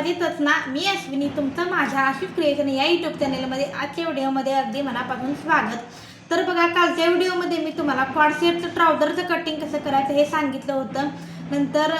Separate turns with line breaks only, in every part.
मजेतच ना मी अश्विनी तुमचं माझ्या आशिफ क्रिएशन या यूट्यूब चॅनलमध्ये आजच्या व्हिडिओमध्ये अगदी मनापासून स्वागत. तर बघा कालच्या व्हिडिओमध्ये मी तुम्हाला कॉडसेटचं ट्राउझरचं कटिंग कसं करायचं हे सांगितलं होतं. नंतर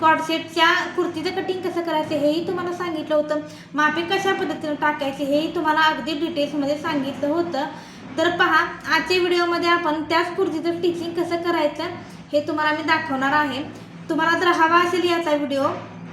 कॉडसेटच्या कुर्तीचं कटिंग कसं करायचं हेही तुम्हाला सांगितलं होतं. मापे कशा पद्धतीनं टाकायचे हेही तुम्हाला अगदी डिटेल्समध्ये सांगितलं होतं. तर पहा आजच्या व्हिडिओमध्ये आपण त्याच कुर्तीचं स्टिचिंग कसं करायचं हे तुम्हाला मी दाखवणार आहे. तुम्हाला जर हवा असेल याचा व्हिडिओ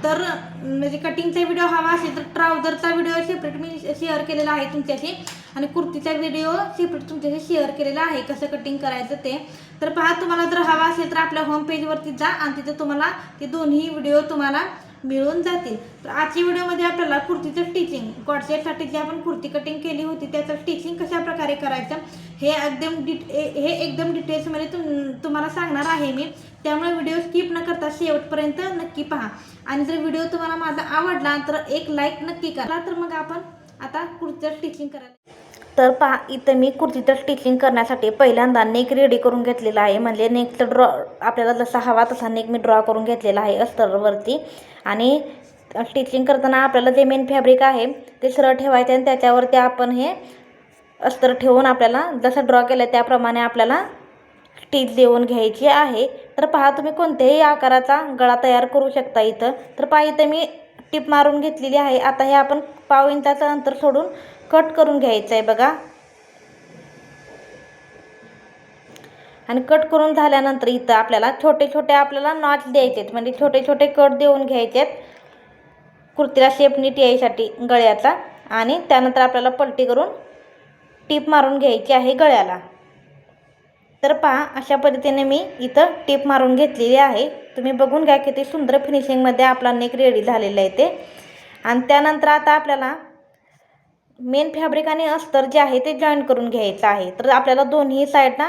तर म्हणजे कटिंगचा व्हिडिओ हवा असेल तर ट्राउझरचा व्हिडिओ सेपरेट मी शेअर केलेला आहे तुमच्याशी. आणि कुर्तीचा व्हिडिओ सेपरेट तुमच्याशी शेअर केलेला आहे कसं कटिंग करायचं ते. तर पहा तुम्हाला जर हवा असेल तर आपल्या होम पेजवरती जा आणि तिथे तुम्हाला ते दोन्ही व्हिडिओ तुम्हाला मिळून जातील. तर आजच्या व्हिडिओमध्ये आपल्याला कुर्तीचं स्टिचिंग कॉडसेटसाठी जी आपण कुर्ती कटिंग केली होती त्याचं स्टिचिंग कशा प्रकारे करायचं हे एकदम डिट हे एकदम डिटेल्समध्ये तुम तुम्हाला सांगणार आहे मी. त्यामुळे व्हिडिओ स्किप न करता शेवटपर्यंत नक्की पहा. आणि जर व्हिडिओ तुम्हाला माझा आवडला तर एक लाईक नक्की करा. तर मग आपण आता कुर्तीचं स्टिचिंग करायला
तर पहा इथं मी कुर्तीचं स्टिचिंग करण्यासाठी पहिल्यांदा नेक रेडी करून घेतलेला आहे. म्हणजे नेकचं ड्रॉ आपल्याला जसा हवा तसा नेक मी ड्रॉ करून घेतलेला आहे अस्तरवरती आणि स्टिचिंग करताना आपल्याला जे मेन फॅब्रिक आहे ते सरळ ठेवायचे आणि त्याच्यावरती आपण हे अस्तर ठेवून आपल्याला जसं ड्रॉ केलं त्याप्रमाणे आपल्याला स्टिच देऊन घ्यायची आहे. तर पहा तुम्ही कोणत्याही आकाराचा गळा तयार करू शकता इथं. तर पहा इथं मी टिप मारून घेतलेली आहे. आता हे आपण पाव इंचाचं अंतर सोडून कट करून घ्यायचं आहे बघा. आणि कट करून झाल्यानंतर इथं आपल्याला छोटे छोटे आपल्याला नॉच द्यायचे आहेत म्हणजे छोटे छोटे कट देऊन घ्यायचे आहेत कुर्तीला शेप नीट यायसाठी गळ्याचा. आणि त्यानंतर आपल्याला पलटी करून टीप मारून घ्यायची आहे गळ्याला. तर पहा अशा पद्धतीने मी इथं टीप मारून घेतलेली आहे. तुम्ही बघून घ्या किती सुंदर फिनिशिंगमध्ये आपला नेक रेडी झालेला आहे ते. आणि त्यानंतर आता आपल्याला मेन फॅब्रिक आणि अस्तर जे आहे ते जॉईन करून घ्यायचं आहे. तर आपल्याला दोन्ही साईडला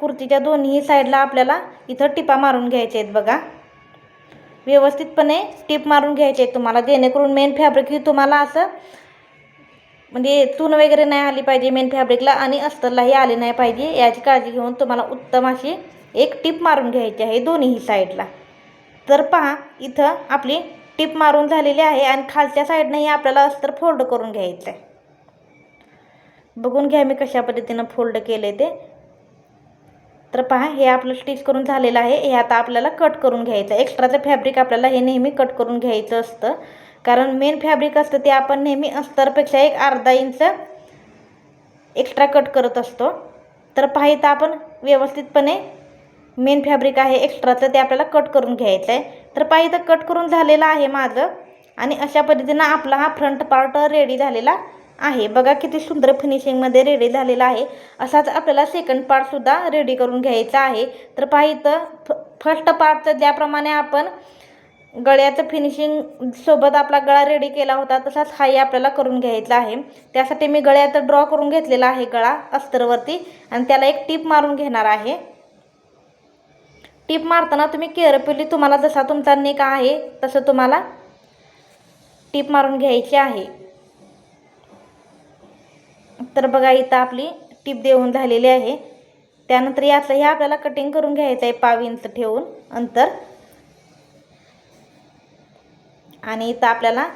कुर्तीच्या दोन्ही साईडला आपल्याला इथं टिपा मारून घ्यायचे आहेत बघा. व्यवस्थितपणे टिप मारून घ्यायचे आहेत तुम्हाला. जेणेकरून मेन फॅब्रिक ही तुम्हाला असं म्हणजे चून वगैरे नाही आली पाहिजे मेन फॅब्रिकला आणि अस्तरलाही आले नाही पाहिजे याची काळजी घेऊन तुम्हाला उत्तम अशी एक टिप मारून घ्यायची आहे दोन्ही साईडला तर पहा इथं आपली टिप मारून झालेली आहे आणि खालच्या साईडनंही आपल्याला अस्तर फोल्ड करून घ्यायचं आहे बघून घ्या मी कशा पद्धतीनं फोल्ड केले ते. तर पहा हे आपलं स्टिच करून झालेलं आहे. हे आता आपल्याला कट करून घ्यायचं आहे एक्स्ट्राचं फॅब्रिक आपल्याला हे नेहमी कट करून घ्यायचं असतं. कारण मेन फॅब्रिक असतं ते आपण नेहमी अस्तरपेक्षा एक अर्धा इंच एक्स्ट्रा कट करत असतो. तर पहा इथं आपण व्यवस्थितपणे मेन फॅब्रिक आहे एक्स्ट्राचं ते आपल्याला कट करून घ्यायचं आहे तर पहा इथं कट करून झालेलं आहे माझं. आणि अशा पद्धतीनं आपला हा फ्रंट पार्ट रेडी झालेला आहे. बघा किती सुंदर फिनिशिंगमध्ये रेडी झालेला आहे. असाच आपल्याला सेकंड पार्टसुद्धा रेडी करून घ्यायचा आहे. तर पहा इथं फ फर्स्ट पार्टचं ज्याप्रमाणे आपण गळ्याचं फिनिशिंग सोबत आपला गळा रेडी केला होता तसाच हाही आपल्याला करून घ्यायचा आहे. त्यासाठी मी गळ्याचं ड्रॉ करून घेतलेला आहे गळा अस्तरवरती. आणि त्याला एक टीप मारून घेणार आहे. टीप मारताना तुम्ही केअरफुली तुम्हाला जसा तुमचा नेक आहे तसं तुम्हाला टीप मारून घ्यायची आहे. तर बघा इथं आपली टीप देऊन झालेली आहे. त्यानंतर यातलं हे आपल्याला कटिंग करून घ्यायचं आहे पाव इंच ठेवून अंतर. आणि इथं आपल्याला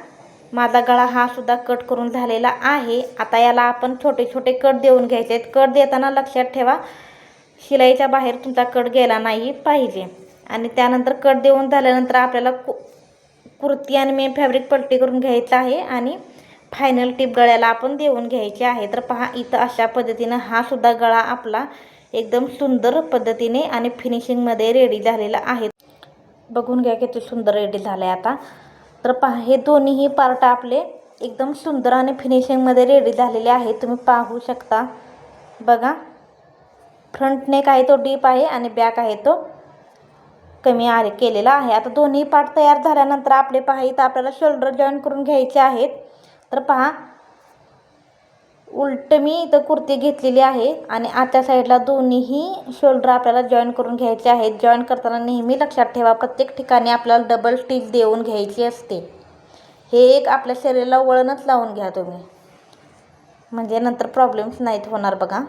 माझा गळा हा सुद्धा कट करून झालेला आहे. आता याला आपण छोटे छोटे कट देऊन घ्यायचे आहेत. कट देताना लक्षात ठेवा शिलाईच्या बाहेर तुमचा कट गेला नाही पाहिजे. आणि त्यानंतर कट देऊन झाल्यानंतर आपल्याला कु कुर्ती आणि मेन फॅब्रिक पलटी करून घ्यायचं आहे आणि फायनल टिप गळ्याला आपण देऊन घ्यायची आहे. तर पहा इथं अशा पद्धतीनं हा सुद्धा गळा आपला एकदम सुंदर पद्धतीने आणि फिनिशिंगमध्ये रेडी झालेला आहे. बघून घ्या किती सुंदर रेडी झालं आहे आता. तर पहा हे दोन्हीही पार्ट आपले एकदम सुंदर आणि फिनिशिंगमध्ये रेडी झालेले आहे तुम्ही पाहू शकता. बघा. फ्रंट नेक आहे तो डीप आहे आणि बॅक आहे तो कमी आहे केलेला आहे. आता दोन्ही पार्ट तयार झाल्यानंतर आपले पहा इथं आपल्याला शोल्डर जॉईन करून घ्यायचे आहेत. तर पहा उलट मी इथं कुर्ती घेतलेली आहे आणि आतल्या साईडला दोन्हीही शोल्डर आपल्याला जॉईन करून घ्यायचे आहेत. जॉईन करताना नेहमी लक्षात ठेवा प्रत्येक ठिकाणी आपल्याला डबल स्टिच देऊन घ्यायची असते. हे एक आपल्या शरीराला वळणच लावून घ्या तुम्ही. म्हणजे नंतर प्रॉब्लेम्स नाहीत होणार बघा.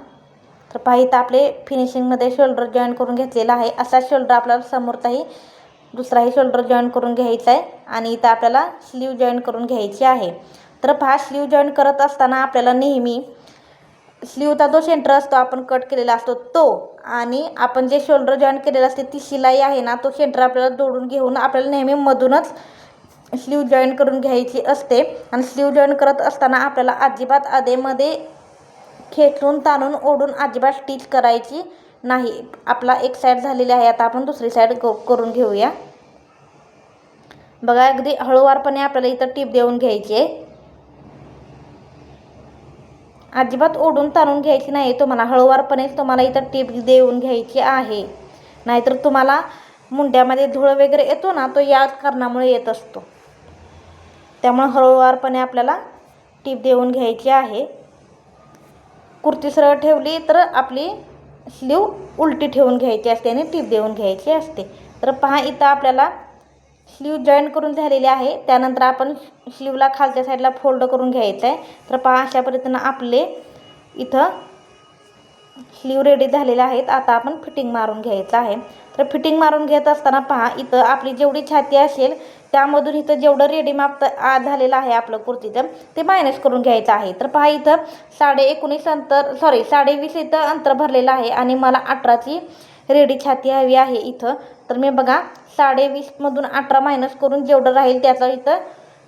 तर पहा इथं आपले फिनिशिंगमध्ये शोल्डर जॉईन करून घेतलेला आहे. असा शोल्डर आपल्याला समोरचाही दुसराही शोल्डर जॉईन करून घ्यायचा आहे आणि इथं आपल्याला स्लीव जॉईन करून घ्यायची आहे. तर पहा स्लीव जॉईन करत असताना आपल्याला नेहमी स्लीवचा जो सेंटर असतो आपण कट केलेला असतो तो आणि आपण जे शोल्डर जॉईन केलेलं असते ती शिलाई आहे ना तो सेंटर आपल्याला जोडून घेऊन आपल्याला नेहमी मधूनच स्लीव जॉईन करून घ्यायची असते. आणि स्लीव जॉईन करत असताना आपल्याला अजिबात आधेमध्ये खेचून ताणून ओढून अजिबात स्टिच करायची नाही. आपला एक साईड झालेली आहे. आता आपण दुसरी साईड करून घेऊया. बघा अगदी हळूवारपणे आपल्याला इथं टीप देऊन घ्यायची आहे. अजिबात ओढून ताणून घ्यायची नाही. तुम्हाला हळूवारपणेच तुम्हाला इथं टीप देऊन घ्यायची आहे. नाहीतर तुम्हाला मुंड्यामध्ये धूळ वगैरे येतो ना तो या कारणामुळे येत असतो. त्यामुळे हळूवारपणे आपल्याला टीप देऊन घ्यायची आहे. कुर्ती सरळ ठेवली तर आपली स्लीव उलटी ठेवून घ्यायची असते आणि टीप देऊन घ्यायची असते. तर पहा इथं आपल्याला स्लीव जॉईन करून झालेली आहे. त्यानंतर आपण स्लीवला खालच्या साईडला फोल्ड करून घ्यायचं आहे तर पहा अशा पद्धतीनं आपले इथं स्लीव रेडी झालेले आहेत. आता आपण फिटिंग मारून घ्यायचं आहे. तर फिटिंग मारून घेत असताना पहा इथं आपली जेवढी छाती असेल त्यामधून इथं जेवढं रेडी माप झालेलं आहे आपलं कुर्तीचं ते मायनस करून घ्यायचं आहे. तर पहा इथं साडे एकोणीस अंतर सॉरी साडेवीस इथं अंतर भरलेलं आहे आणि मला अठराची रेडी छाती हवी आहे इथं. तर मी बघा साडेवीसमधून अठरा मायनस करून जेवढं राहील त्याचं इथं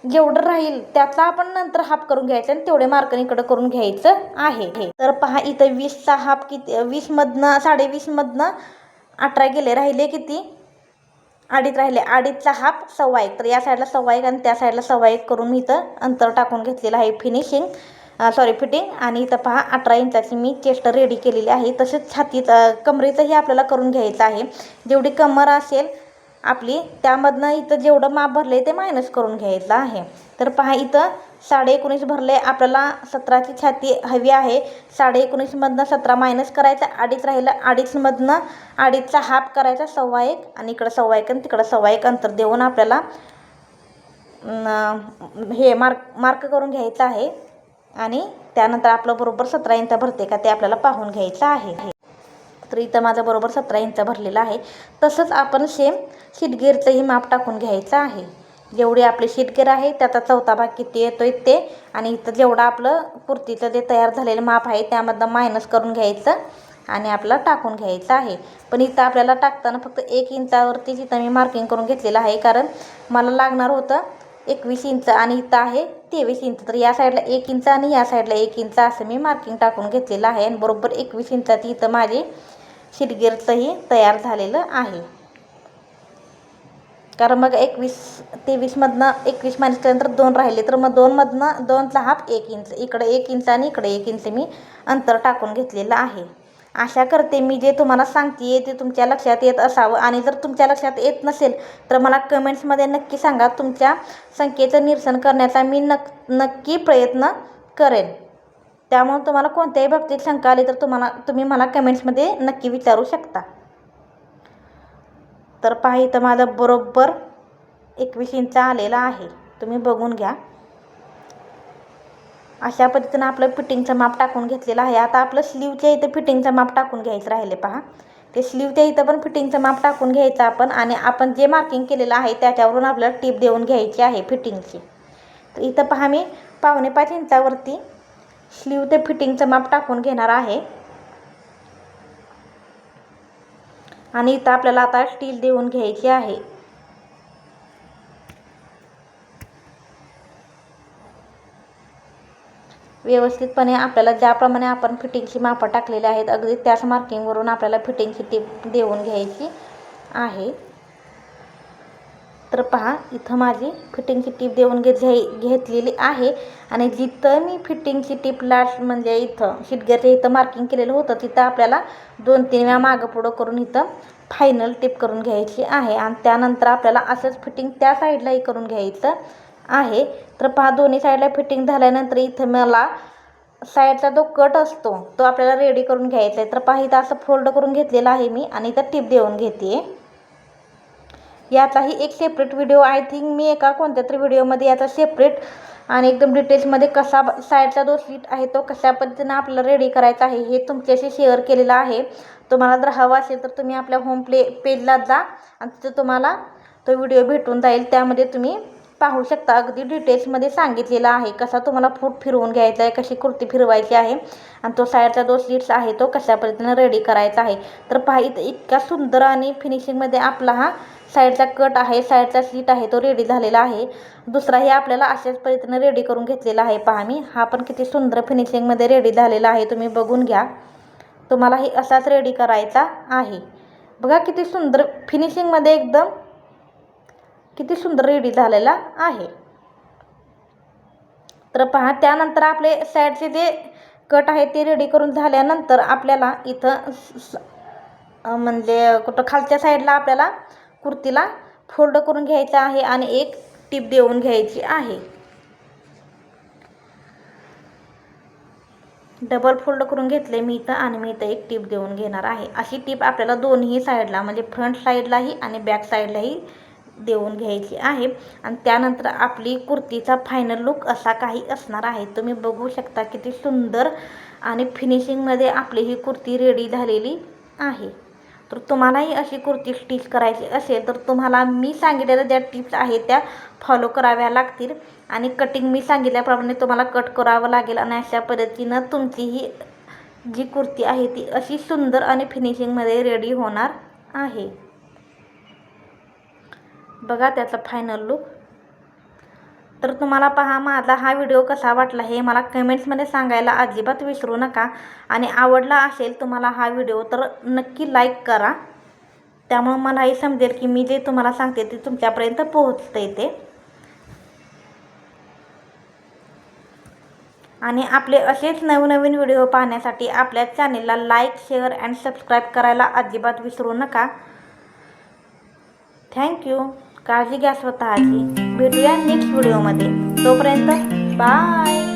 जेवढं राहील त्याचा आपण नंतर हाफ करून घ्यायचं आणि तेवढे मार्कन इकडं करून घ्यायचं आहे. तर पहा इथं वीसचा हाफ किती वीसमधनं साडे वीसमधनं अठरा गेले राहिले किती? अडीच राहिले. अडीचचा हाफ सव्वा एक. तर या साईडला सव्वा एक आणि त्या साईडला सव्वा एक करून मी इथं अंतर टाकून घेतलेलं आहे. फिनिशिंग सॉरी फिटिंग आणि इथं पहा अठरा इंचाची मी चेस्ट रेडी केलेली आहे. तसेच छातीत कमरेचंही आपल्याला करून घ्यायचं आहे. जेवढी कमर असेल आपली त्यामधनं इथं जेवढं माप भरलं आहे ते मायनस करून घ्यायचं आहे. तर पहा इथं साडे एकोणीस भरले. आपल्याला सतराची छाती हवी आहे. साडे एकोणीसमधनं सतरा मायनस करायचा अडीच राहिलं अडीचमधनं अडीचचा हाफ करायचा सव्वा एक. आणि इकडं सव्वा एक आणि तिकडं सव्वा एक अंतर देऊन आपल्याला हे मार्क मार्क करून घ्यायचं आहे. आणि त्यानंतर आपलं बरोबर सतरा इंच भरते का ते आपल्याला पाहून घ्यायचं आहे. तर इथं माझं बरोबर सतरा इंच भरलेलं आहे. तसंच आपण सेम शीटगेरचंही माप टाकून घ्यायचं आहे. जेवढी आपली शीटगेर आहे त्याचा चौथा भाग किती येतो आहे ते. आणि इथं जेवढं आपलं कुर्तीचं जे तयार झालेलं माप आहे त्यामधनं मायनस करून घ्यायचं आणि आपला टाकून घ्यायचं आहे. पण इथं आपल्याला टाकताना फक्त एक इंचावरती जिथं मी मार्किंग करून घेतलेलं आहे कारण मला लागणार होतं एकवीस इंच आणि इथं आहे तेवीस इंच. तर या साईडला एक इंच आणि या साईडला एक इंच असं मी मार्किंग टाकून घेतलेलं आहे आणि बरोबर एकवीस इंचाची इथं माझी शिटगेरचंही तयार झालेलं आहे. कारण मग एकवीस तेवीसमधनं एकवीस मायनस केल्यानंतर दोन राहिले. तर मग दोनमधनं दोनचा हाफ एक इंच इकडे एक इंच आणि इकडे एक इंच मी अंतर टाकून घेतलेलं आहे. आशा करते मी जे तुम्हाला सांगते ते तुमच्या लक्षात येत असावं. आणि जर तुमच्या लक्षात येत नसेल तर मला कमेंट्समध्ये नक्की सांगा. तुमच्या संख्येचं निरसन करण्याचा मी नक नक्की प्रयत्न करेन. त्यामुळे तुम्हाला कोणत्याही बाबतीत शंका आली तर तुम्हाला तुम्ही मला कमेंट्समध्ये नक्की विचारू शकता. तर पहा इथं माझं बरोबर एकवीस इंच आलेला आहे. तुम्ही बघून घ्या. अशा पद्धतीनं आपलं फिटिंगचं माप टाकून घेतलेलं आहे. आता आपलं स्लीवच्या इथं फिटिंगचं माप टाकून घ्यायचं राहिले पहा. ते स्लीवच्या इथं पण फिटिंगचं माप टाकून घ्यायचं आपण आणि आपण जे मार्किंग केलेलं आहे त्याच्यावरून आपल्याला टीप देऊन घ्यायची आहे फिटिंगची. तर इथं पहा मी पावणे पाच इंचावरती स्लीव ते फिटिंगचं माप टाकून घेणार आहे. आणि इथं आपल्याला आता स्टील देऊन घ्यायची आहे. व्यवस्थितपणे आपल्याला ज्याप्रमाणे आपण फिटिंगची मापं टाकलेली आहेत अगदी त्याच मार्किंगवरून आपल्याला फिटिंगची टीप देऊन घ्यायची आहे. तर पहा इथं माझी फिटिंगची टीप देऊन घे घेतलेली आहे. आणि जिथं मी फिटिंगची टीप लास्ट म्हणजे इथं शिटग्याच्या इथं मार्किंग केलेलं होतं तिथं आपल्याला दोन तीन वेळा मागं पुढं करून इथं फायनल टिप करून घ्यायची आहे. आणि त्यानंतर आपल्याला असंच फिटिंग त्या साईडलाही करून घ्यायचं आहे. तर पहा दोन्ही साईडला फिटिंग झाल्यानंतर इथं मला साईडचा जो कट असतो तो आपल्याला रेडी करून घ्यायचा आहे. तर पहा इथं असं फोल्ड करून घेतलेला आहे मी आणि इथं टिप देऊन घेते. याचाही एक सेपरेट व्हिडिओ आय थिंक मी एका कोणत्या तरी व्हिडिओमध्ये याचा सेपरेट आणि एकदम डिटेल्समध्ये कसा साईडचा जो सीट आहे तो कशा पद्धतीनं आपल्याला रेडी करायचा आहे हे तुमच्याशी शेअर केलेलं आहे. तुम्हाला जर हवा असेल तर तुम्ही आपल्या होम प्ले पेजला जा आणि तिथं तुम्हाला तो व्हिडिओ भेटून जाईल. त्यामध्ये तुम्ही पाहू शकता. अगदी डिटेल्समध्ये सांगितलेला आहे कसा तुम्हाला फूट फिरवून घ्यायचा आहे कशी कुर्ती फिरवायची आहे आणि तो साईडचा जो स्लीट्स आहे तो कशा पद्धतीनं रेडी करायचा आहे. तर पाहि इतका सुंदर आणि फिनिशिंगमध्ये आपला हा साईडचा कट आहे साईडचा स्लीट आहे तो रेडी झालेला आहे. दुसराही आपल्याला अशाच पद्धतीनं रेडी करून घेतलेला आहे. पहा मी हा पण किती सुंदर फिनिशिंगमध्ये रेडी झालेला आहे. तुम्ही बघून घ्या. तुम्हालाही असाच रेडी करायचा आहे. बघा किती सुंदर फिनिशिंगमध्ये एकदम किती सुंदर रेडी झालेला आहे. तर पहा त्यानंतर आपले साईडचे जे कट आहे ते रेडी करून झाल्यानंतर आपल्याला इथं स- म्हणजे कुठं खालच्या साईडला आपल्याला कुर्तीला फोल्ड करून घ्यायचं आहे आणि एक टीप देऊन घ्यायची आहे. डबल फोल्ड करून घेतले मी इथं आणि मी इथं एक टीप देऊन घेणार आहे. अशी टीप आपल्याला दोन्ही साईडला म्हणजे फ्रंट साईडलाही आणि बॅक साईडलाही देऊन घ्यायची आहे. आणि त्यानंतर आपली कुर्तीचा फायनल लुक असा काही असणार आहे. तुम्ही बघू शकता किती सुंदर आणि फिनिशिंगमध्ये आपली ही कुर्ती रेडी झालेली आहे. तर तुम्हालाही अशी कुर्ती स्टिच करायची असेल तर तुम्हाला मी सांगितलेल्या ज्या टिप्स आहेत त्या फॉलो कराव्या लागतील. आणि कटिंग मी सांगितल्याप्रमाणे तुम्हाला कट करावं लागेल. आणि अशा पद्धतीनं तुमची ही जी कुर्ती आहे ती अशी सुंदर आणि फिनिशिंगमध्ये रेडी होणार आहे. बघा त्याचा फायनल लुक तर तुम्हाला पहा माझा हा व्हिडिओ कसा वाटला हे मला कमेंट्समध्ये सांगायला अजिबात विसरू नका. आणि आवडला असेल तुम्हाला हा व्हिडिओ तर नक्की लाईक करा. त्यामुळं मलाही समजेल की मी जे तुम्हाला सांगते ते तुमच्यापर्यंत पोहोचते ते. आणि आपले असेच नवनवीन व्हिडिओ पाहण्यासाठी आपल्या चॅनेलला लाईक शेअर अँड सबस्क्राईब करायला अजिबात विसरू नका. थँक्यू काळजी घ्या स्वतःची. भेटूया नेक्स्ट व्हिडिओमध्ये तोपर्यंत बाय